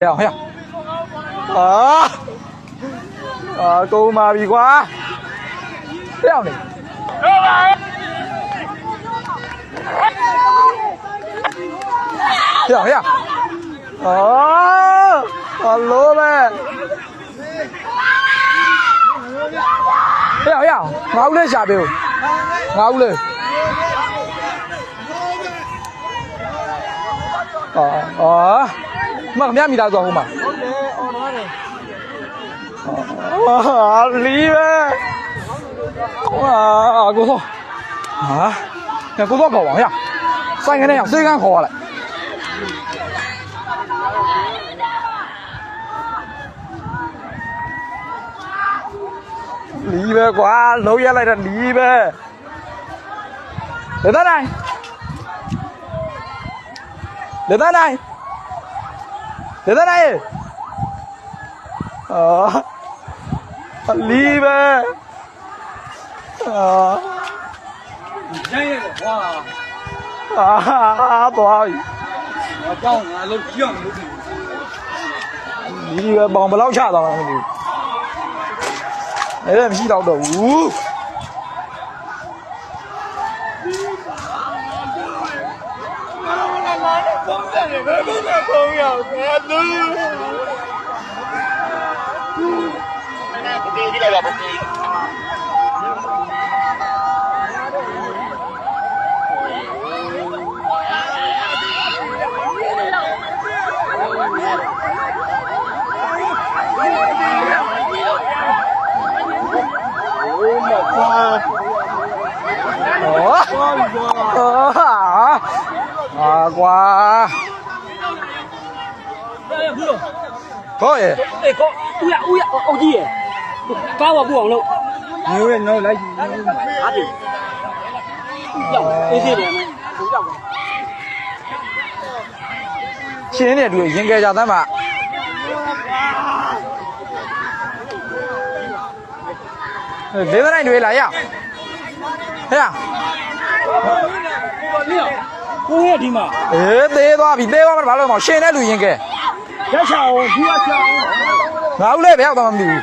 ရအောင်ဟဲ့အာအာကုန်ပါပြီကွာဟဲ့အောင်လေဟဲ့ဟဲ့အာအလိုပဲဟဲ့ဟဲ့ငါဦးလေးရှာပေးဦးငါဦးလေးအာအာ မခမရမိသားစုဟိုမှာအာလီပဲအာကိုသောဟာညကိုသောခေါ်ပါဟဲ့ဆိုင်ကနေအောင်စေကန်းခေါ်ရလိုက်လီပဲကွာလုံးရလိုက်တော့လီပဲလက်သားနိုင်လက်သားနိုင် လက်သားနိုင်အာလီပဲအာရမ်းရဲ့ကွာအာသွားပြီအကြောင်းငါလုံးကြောက်လို့ပြီလီပဲပေါင်ဘယ်လောက်ချသွားမှမသိဘူးအဲ့ဒါမရှိတော့တော့ဘူး ပုံစံနဲ့ဘယ်လိုလဲပုံရောက်တယ်လူဩသွားပြီကွာအာအာကွာ အဲ့ဘူးလို့ဟောရဲ့အေးကောဦးရဦးရအုတ်ကြီးရဲ့ကားဝပူအောင်လို့မျိုးရဲ့နော်လိုက်ဟာဒီကြောက်အေးစေးတယ်နော်ဘူးကြောက်ရှင်းနေတူရင်ကြကြသမ်းပါဒေသနိုင်တွေလာရဟဲ့ ကိုရဲ့ဒီမှာအေးသေးသွားပြီသေးသွားမှဘာလို့မရှင်းတဲ့လူရင်ကဲရက်ချောင်းဘူးရချောင်းငါဦးလေးဘယ်ရောက်တော့မှမသိဘူး